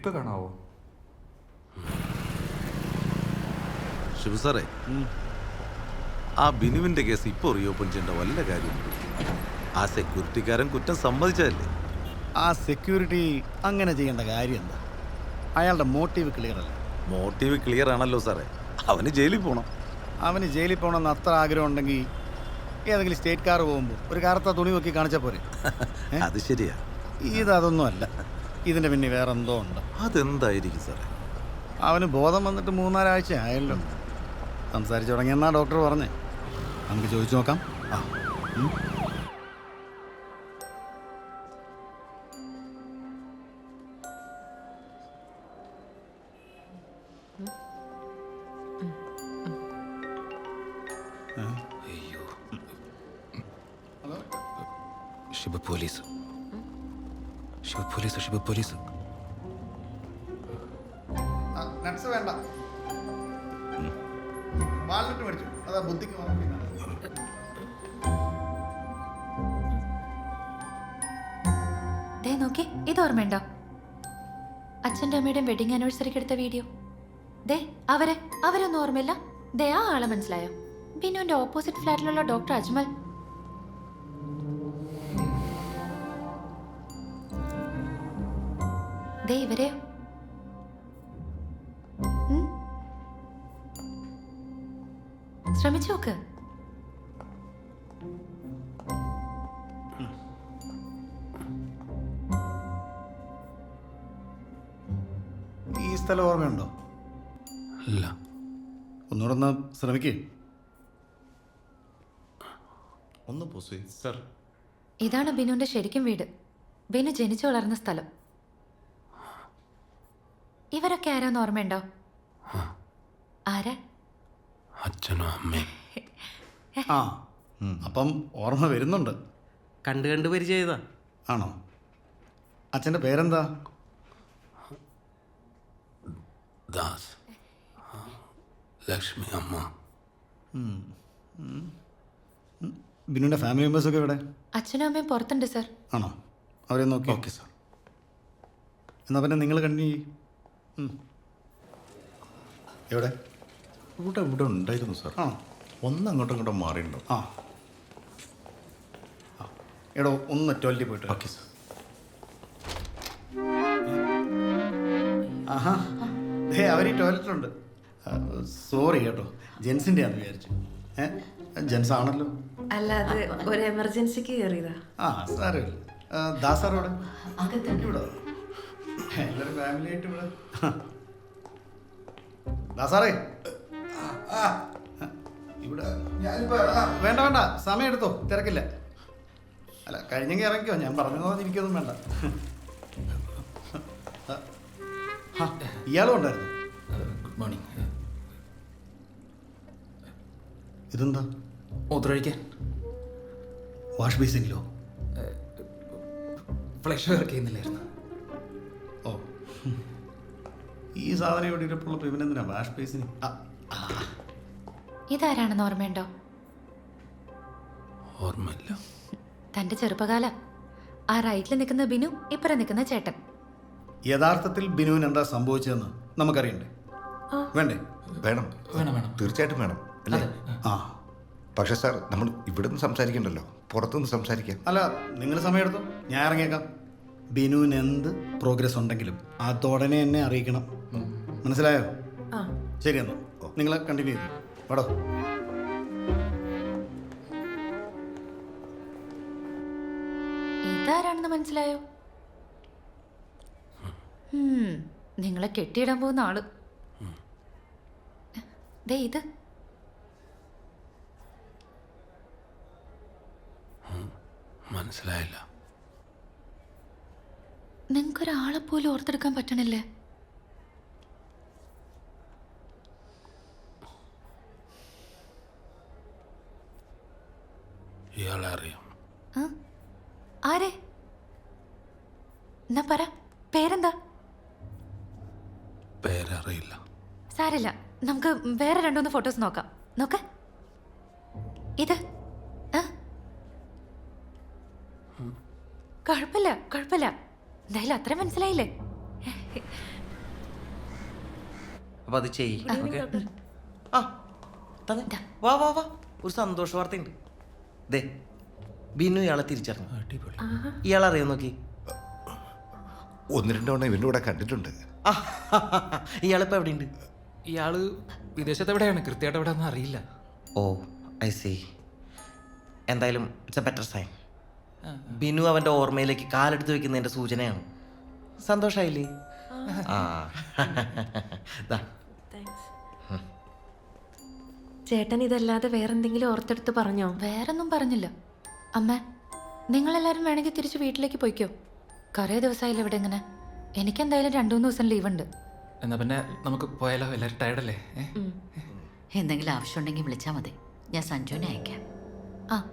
ഇപ്പൊ കാണാവോ? ശിവ സാറേ ആ ബിനുവിന്റെ കേസ് ഇപ്പോൾ റീഓപ്പൺ ചെയ്യേണ്ട വല്ല കാര്യമുണ്ട് ആ സെക്യൂരിറ്റിക്കാരൻ കുറ്റം സമ്മതിച്ചതല്ലേ? ആ സെക്യൂരിറ്റി അങ്ങനെ ചെയ്യേണ്ട കാര്യം എന്താ? അയാളുടെ മോട്ടീവ് ക്ലിയർ അല്ല? മോട്ടീവ് ക്ലിയർ ആണല്ലോ സാറേ. അവന് ജയിലിൽ പോണം. അവന് ജയിലിൽ പോകണമെന്ന് അത്ര ആഗ്രഹം ഉണ്ടെങ്കിൽ ഏതെങ്കിലും സ്റ്റേറ്റ് കാർ പോകുമ്പോൾ ഒരു കറുത്ത തുണി നോക്കി കാണിച്ചാൽ പോരെ. അത് ശരിയാ. ഇതതൊന്നും അല്ല. ഇതിന്റെ പിന്നെ വേറെ എന്തോ ഉണ്ട്. അതെന്തായിരിക്കും സാറേ? അവന് ബോധം വന്നിട്ട് മൂന്നാലാഴ്ച ആയല്ലോ. സംസാരിച്ചു തുടങ്ങിയെന്നാ ഡോക്ടർ പറഞ്ഞേ? നമുക്ക് ചോദിച്ചു നോക്കാം. ആ. Shiva police. Shiva police Shiva police. ആ, വേണ്ട. വാൽനട്ട് മേടിച്ചു. അതാ ബുദ്ധിക്ക്. ദേ നോക്കി ഇത് ഓർമ്മയുണ്ടോ? അച്ഛന്റെ അമ്മയുടെയും വെഡിങ് ആനിവേഴ്സറിക്ക് എടുത്ത വീഡിയോ ദേ അവരെ അവരൊന്നും ഓർമ്മയില്ല. ദേ ആ ആളെ മനസ്സിലായോ? ബിനുവിന്റെ ഓപ്പോസിറ്റ് ഫ്ലാറ്റിലുള്ള ഡോക്ടർ അജ്മൽ ദേ ഇവരെ? ശ്രമിച്ചു നോക്ക്. ഈ സ്ഥലം ഓർമ്മയുണ്ടോ? അല്ല. ഒന്നുകൂടെ ഒന്ന് ശ്രമിക്കേ. ഒന്ന് പോസേ സർ. ഇതാണ് ബിനുവിന്റെ ശരിക്കും വീട്. ബിനു ജനിച്ചു വളർന്ന സ്ഥലം. ഇവരൊക്കെ ആരാന്ന് ഓർമ്മയുണ്ടോ? ആരാ? അച്ഛനും അമ്മയും? ആ അപ്പം ഓർമ്മ വരുന്നുണ്ട്. കണ്ട് കണ്ട് പരിചയതാ ആണോ? അച്ഛന്റെ പേരെന്താ? ദാസ്. ലക്ഷ്മി അമ്മ. ബിനുവിന്റെ ഫാമിലി മെമ്പേഴ്സൊക്കെ ഇവിടെ അച്ഛനും അമ്മയും പുറത്തുണ്ട് സർ ആണോ? അവരെ നോക്കി. ഓക്കെ സർ എന്നാൽ പിന്നെ നിങ്ങൾ കണ്ടിന്യൂ. എവിടെ? ഇവിടെ ഇവിടെ ഉണ്ടായിരുന്നു സാർ. ആ. ഒന്ന് അങ്ങോട്ടും ഇങ്ങോട്ടും മാറിയിട്ടുണ്ടോ. ആ. ആ. എടോ ഒന്ന് ട്വൽറ്റി പോയിട്ട്. Okay sir. ആഹാ. ദേ അവർ ഈ ടോയ്ലറ്റിലുണ്ട്. സോറി കേട്ടോ. ജെൻസിന്റെ ആണെന്ന് വിചാരിച്ചു. ഏ? ജെൻസ് ആണല്ലോ അല്ല അത് ഒരു എമർജൻസിക്ക് കയറിയതാ. ആ സാരമില്ല. ദാസാറോടെ ഇവിടെ. എല്ലാവരും ഫാമിലി ആയിട്ട് ഇവിടെ. ദാസാറേ ഇവിടെ. ആ, വേണ്ട വേണ്ട. സമയം എടുത്തോ. തിരക്കില്ല. അല്ല കഴിഞ്ഞെങ്കിൽ ഇറങ്ങിക്കോ. ഞാൻ പറഞ്ഞു എനിക്കൊന്നും വേണ്ട. ഇയാളും ഉണ്ടായിരുന്നു. ഗുഡ് മോർണിംഗ് ഇതെന്താ? മൂത്രമൊഴിക്കാൻ. വാഷ് ബേസിനിലോ? ഫ്ലഷ് വർക്ക് ചെയ്യുന്നില്ലായിരുന്നു. ഓ. ഈ സാധനം ഇവിടെ ഇരിപ്പുള്ള ഇവനെന്തിനാ വാഷ് ബേസിന് ഇതാരാണെന്ന് ഓർമ്മയുണ്ടോ? ഓർമ്മയില്ല. തന്റെ ചെറുപ്പകാലം. ആ റൈറ്റിൽ നിൽക്കുന്ന ബിനു ഇപ്പുറം നിൽക്കുന്ന ചേട്ടൻ. യഥാർത്ഥത്തിൽ ബിനുവിന് എന്താ സംഭവിച്ചതെന്ന് നമുക്കറിയണ്ടേ? വേണ്ടേ? വേണം. വേണം വേണം. തീർച്ചയായിട്ടും വേണം. അല്ലേ? ആ. പക്ഷേ സാർ നമ്മൾ ഇവിടെ നിന്ന് സംസാരിക്കണ്ടല്ലോ. പുറത്തുനിന്ന് സംസാരിക്കാം. അല്ല നിങ്ങൾ സമയമെടുത്തു ഞാൻ ഇറങ്ങിയേക്കാം. ബിനുവിന് എന്ത് പ്രോഗ്രസ് ഉണ്ടെങ്കിലും അതോടനെ എന്നെ അറിയിക്കണം. മനസ്സിലായോ? ആ. ശരി എന്നാ. നിങ്ങൾ കണ്ടിന്യൂ ചെയ്തു. പടോ ഇതാരാണെന്ന് മനസ്സിലായോ? നിങ്ങളെ കെട്ടിയിടാൻ പോകുന്ന ആൾ. ദേ ഇത്. മനസ്സിലായില്ല. നിങ്ങൾക്കൊരാളെ പോലും ഓർത്തെടുക്കാൻ പറ്റണില്ലേ? ഇയാളെ അറിയാം ആരെ? എന്നാ പറ പേരെന്താ? പേരറിയില്ല. സാരില്ല നമുക്ക് വേറെ രണ്ടുമൂന്ന് ഫോട്ടോസ് നോക്കാം. നോക്ക. ഇത്? കുഴപ്പമില്ല കുഴപ്പമില്ല. എന്തായാലും അത്ര മനസ്സിലായില്ലേ? അപ്പൊ അത് ചെയ്യ് ഓക്കെ? ആ തന്നെ. വാ വാ വാ. ഒരു സന്തോഷ വാർത്തയുണ്ട് ദേ ബിനു ഇയാളെ തിരിച്ചറിഞ്ഞു. അടിപൊളി. ഇയാൾ അറിയാൻ നോക്കി? ഒന്ന് രണ്ട് തവണ ഇവന്റെ കൂടെ കണ്ടിട്ടുണ്ട്. ആ, ഇയാളിപ്പോ എവിടെയുണ്ട്? ഇയാൾ വിദേശത്ത് എവിടെയാണ്? കൃത്യമായിട്ട് എവിടെയാണെന്ന് അറിയില്ല. Oh I see. എന്തായാലും it's a better sign Binu അവന്റെ ഓർമ്മയിലേക്ക് കാലെടുത്ത് വെക്കുന്നതിന്റെ സൂചനയാണ്. സന്തോഷായില്ലേ? ആ. ദാ, ചേട്ടൻ ഇതല്ലാതെ വേറെന്തെങ്കിലും ഓർത്തെടുത്ത് പറഞ്ഞോ? വേറൊന്നും പറഞ്ഞില്ല. അമ്മ നിങ്ങളെല്ലാവരും വേണമെങ്കിൽ തിരിച്ചു വീട്ടിലേക്ക് പോയിക്കോ. കുറേ ദിവസമായില്ല ഇവിടെ ഇങ്ങനെ. എനിക്കെന്തായാലും രണ്ടു മൂന്ന് ദിവസം ലീവ് ഉണ്ട് എന്നാ പിന്നെ നമുക്ക് പോയാലോ? എല്ലാവരും ടയർഡല്ലേ ഏ? എന്തെങ്കിലും ആവശ്യമുണ്ടെങ്കിൽ വിളിച്ചാൽ മതി. ഞാൻ സഞ്ജുവിനെ അയക്കാം. ആ.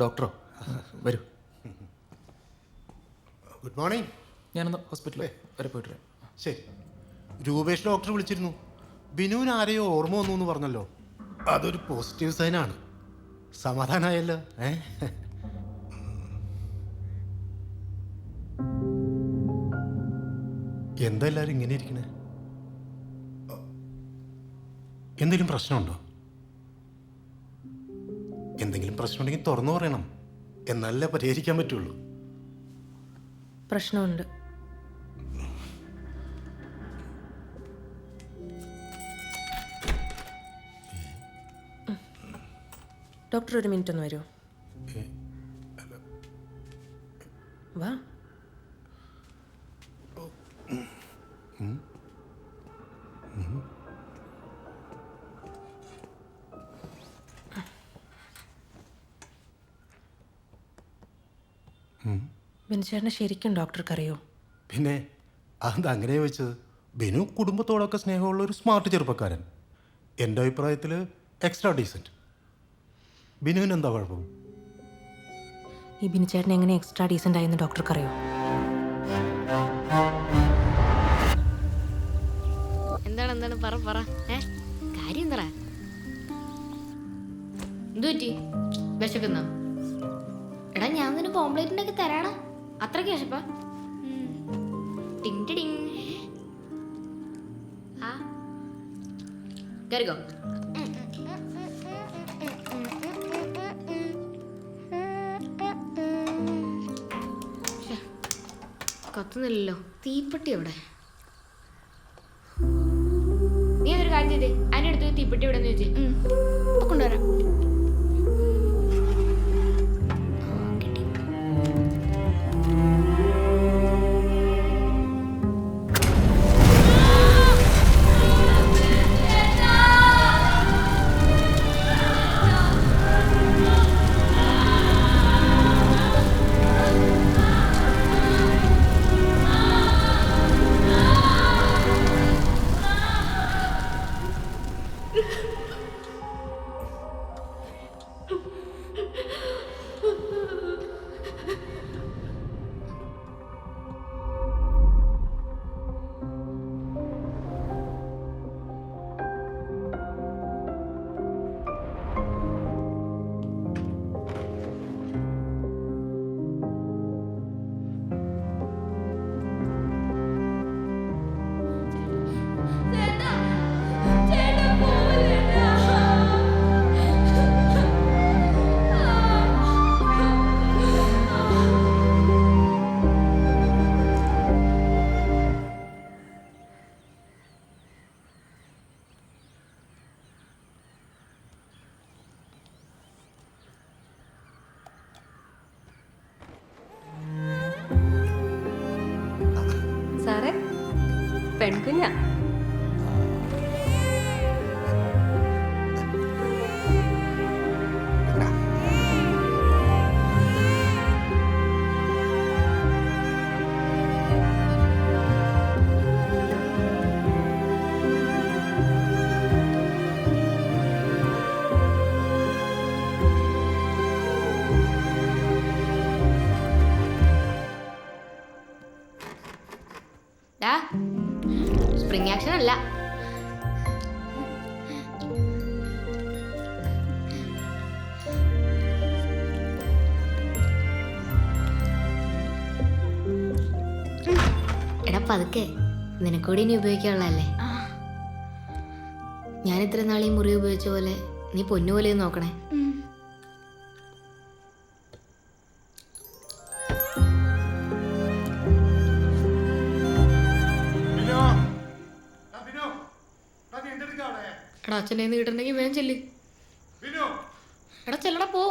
ഡോക്ടറോ? വരൂ. Good morning. ഞാനൊന്ന് ഹോസ്പിറ്റലിൽ വരെ പോയിട്ട് വരാം ശരി. രൂപേഷ് ഡോക്ടർ വിളിച്ചിരുന്നു. ബിനുവിന് ആരെയോ ഓർമ്മ വന്നു എന്ന് പറഞ്ഞല്ലോ. അതൊരു പോസിറ്റീവ് സൈനാണ്. സമാധാനമായല്ലോ ഏ? എന്താ എല്ലാവരും ഇങ്ങനെ ഇരിക്കണേ? എന്തെങ്കിലും പ്രശ്നമുണ്ടോ? എന്തെങ്കിലും പ്രശ്നമുണ്ടെങ്കിൽ തുറന്നു പറയണം. എന്നല്ലേ പരിഹരിക്കാൻ പറ്റുള്ളൂ. പ്രശ്നമുണ്ട്. ഡോക്ടർ ഒരു മിനിറ്റ് ഒന്ന് വരുമോ? ബിൻചേട്ടനെ ശരിക്കും ഡോക്ടർക്ക് അറിയോ പിന്നെ അതെന്താ അങ്ങനെ വെച്ചത് ബിനു കുടുംബത്തോടൊക്കെ സ്നേഹമുള്ള ഒരു സ്മാർട്ട് ചെറുപ്പക്കാരൻ. എന്റെ അഭിപ്രായത്തിൽ എക്സ്ട്രാ ഡീസന്റ് ബിനുവിന് എന്താ കുഴപ്പം? ഈ ബിനുചേട്ടൻ എങ്ങനെ എക്സ്ട്രാ ഡീസന്റ് ആയെന്ന് ഡോക്ടർക്ക് അറിയോ എന്താണ് എന്താണ്? പറ പറ. ഏ? കാര്യം എന്താ എന്തു പറ്റി വിശക്കുന്ന. എടാ ഞാൻ നിനക്ക് ഓംപ്ലേറ്റ് ഉണ്ടാക്കി തരാടാ അത്രയ്ക്ക് വിശപ്പാ ടിങ് ടിങ്. ആ. കയറിക്കോ കത്തുന്നില്ലല്ലോ. തീപ്പെട്ടി എവിടെ സാറേ. പെൺകുഞ്ഞ. അങ്ങനല്ല എടാ പതുക്കെ. നിനക്കൂടി ഇനി ഉപയോഗിക്കാനുള്ളതല്ലേ? ഞാൻ ഇത്ര നാളീ മുറി ഉപയോഗിച്ച പോലെ നീ പൊന്നുപോലെയും നോക്കണേ. എടാ അച്ഛനെ നീട്ടുണ്ടെങ്കിൽ വേഗം ചെല്ല്. എടാ ചെല്ലടാ പോ.